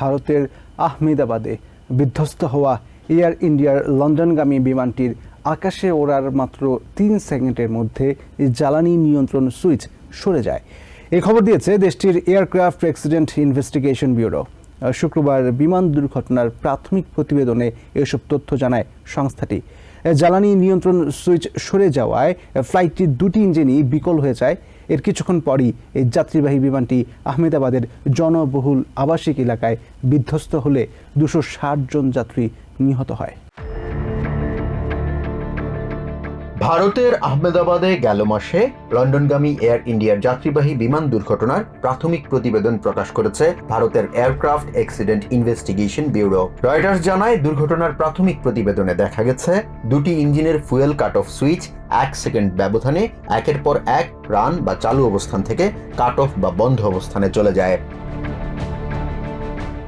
ভারতের আহমেদাবাদে বিধ্বস্ত হওয়া এয়ার ইন্ডিয়ার লন্ডনগামী বিমানটির আকাশে ওড়ার মাত্র তিন সেকেন্ডের মধ্যে জ্বালানি নিয়ন্ত্রণ সুইচ সরে যায়। এই খবর দিয়েছে দেশটির এয়ারক্রাফট অ্যাক্সিডেন্ট ইনভেস্টিগেশন ব্যুরো। শুক্রবার বিমান দুর্ঘটনার প্রাথমিক প্রতিবেদনে এসব তথ্য জানায় সংস্থাটি। জ্বালানি নিয়ন্ত্রণ সুইচ সরে যাওয়ায় ফ্লাইটটির দুটি ইঞ্জিনই বিকল হয়ে যায়। এর কিছুক্ষণ পরই এই যাত্রীবাহী বিমানটি আহমেদাবাদের জনবহুল আবাসিক এলাকায় বিধ্বস্ত হলে দুশো জন যাত্রী নিহত হয়। ভারতের আহমেদাবাদে গেল মাসে লন্ডনগামী এয়ার ইন্ডিয়ার যাত্রীবাহী বিমান দুর্ঘটনার প্রাথমিক প্রতিবেদন প্রকাশ করেছে ভারতের aircraft accident investigation bureau. Reuters জানায়, দুর্ঘটনার প্রাথমিক প্রতিবেদনে দেখা গেছে, দুটি ইঞ্জিনের ফুয়েল কাট অফ সুইচ এক সেকেন্ড ব্যবধানে একের পর এক রান বা চালু অবস্থান থেকে কাট অফ বা বন্ধ অবস্থানে চলে যায়।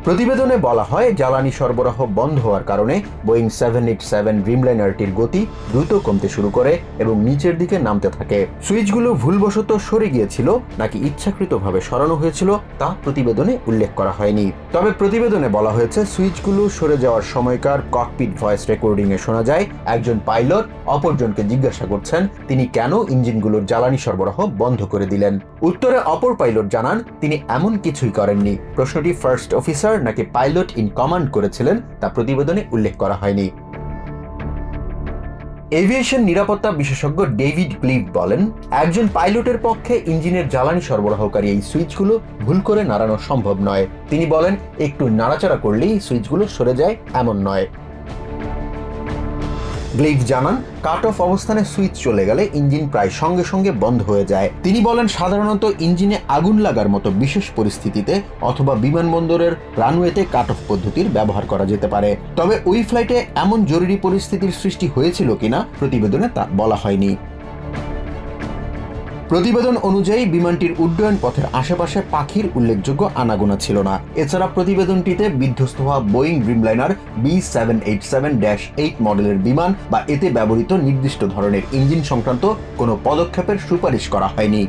প্রতিবেদনে বলা হয়, জ্বালানি সরবরাহ বন্ধ হওয়ার কারণে বোয়িং সেভেন এইট সেভেন ড্রিমলাইনারটির গতি দ্রুত কমতে শুরু করে এবং নিচের দিকে নামতে থাকে। সুইচগুলো ভুলবশত সরে গিয়েছিল নাকি ইচ্ছাকৃতভাবে সরানো হয়েছিল তা প্রতিবেদনে উল্লেখ করা হয়নি। তবে প্রতিবেদনে বলা হয়েছে, সুইচগুলো সরে যাওয়ার সময়কার ককপিট ভয়েস রেকর্ডিং এ শোনা যায়, একজন পাইলট অপরজনকে জিজ্ঞাসা করছেন, তিনি কেন ইঞ্জিনগুলোর জ্বালানি সরবরাহ বন্ধ করে দিলেন? উত্তরে অপর পাইলট জানান, তিনি এমন কিছুই করেননি। প্রশ্নটি ফার্স্ট অফিসার নাকি পাইলট ইন কমান্ড করেছিলেন তা প্রতিবেদনে উল্লেখ করা হয়নি। এভিয়েশন নিরাপত্তা বিশেষজ্ঞ ডেভিড ক্লিভ বলেন, একজন পাইলটের পক্ষে ইঞ্জিনের জ্বালানি সরবরাহকারী এই সুইচগুলো ভুল করে নাড়ানো সম্ভব নয়। তিনি বলেন, একটু নাড়াচাড়া করলেই সুইচগুলো সরে যায়, এমন নয়। গ্লেভ জানান, কাট অফ অবস্থানে সুইচ চলে গেলে ইঞ্জিন প্রায় সঙ্গে সঙ্গে বন্ধ হয়ে যায়। তিনি বলেন, সাধারণত ইঞ্জিনে আগুন লাগার মতো বিশেষ পরিস্থিতিতে অথবা বিমানবন্দরের রানওয়েতে কাট অফ পদ্ধতির ব্যবহার করা যেতে পারে। তবে ওই ফ্লাইটে এমন জরুরি পরিস্থিতির সৃষ্টি হয়েছিল কিনা প্রতিবেদনে তা বলা হয়নি। প্রতিবেদন অনুযায়ী বিমানটির উড্ডয়ন পথের আশেপাশে পাখির উল্লেখযোগ্য আনাগোনা ছিল না। এছাড়া প্রতিবেদনটিতে বিধ্বস্ত হওয়া Boeing Dreamliner B seven eight seven dash eight মডেলের বিমান বা এতে ব্যবহৃত নির্দিষ্ট ধরনের ইঞ্জিন সংক্রান্ত কোনো পদক্ষেপের সুপারিশ করা হয়নি।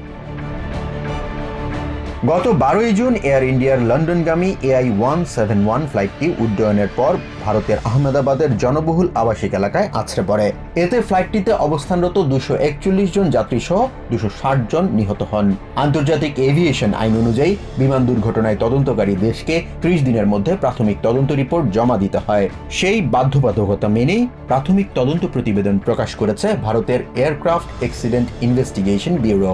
গত বারোই জুন এয়ার ইন্ডিয়ার লন্ডনগামী এআই ওয়ান সেভেন ওয়ান ফ্লাইটটি উড্ডয়নের পর ভারতের আহমেদাবাদের জনবহুল আবাসিক এলাকায় আছড়ে পড়ে। এতে ফ্লাইটটিতে অবস্থানরত দুশো একচল্লিশ জন যাত্রী সহ দুশো ষাট জন নিহত হন। আন্তর্জাতিক এভিয়েশন আইন অনুযায়ী বিমান দুর্ঘটনায় তদন্তকারী দেশকে ত্রিশ দিনের মধ্যে প্রাথমিক তদন্ত রিপোর্ট জমা দিতে হয়। সেই বাধ্যবাধকতা মেনেই প্রাথমিক তদন্ত প্রতিবেদন প্রকাশ করেছে ভারতের aircraft accident investigation bureau.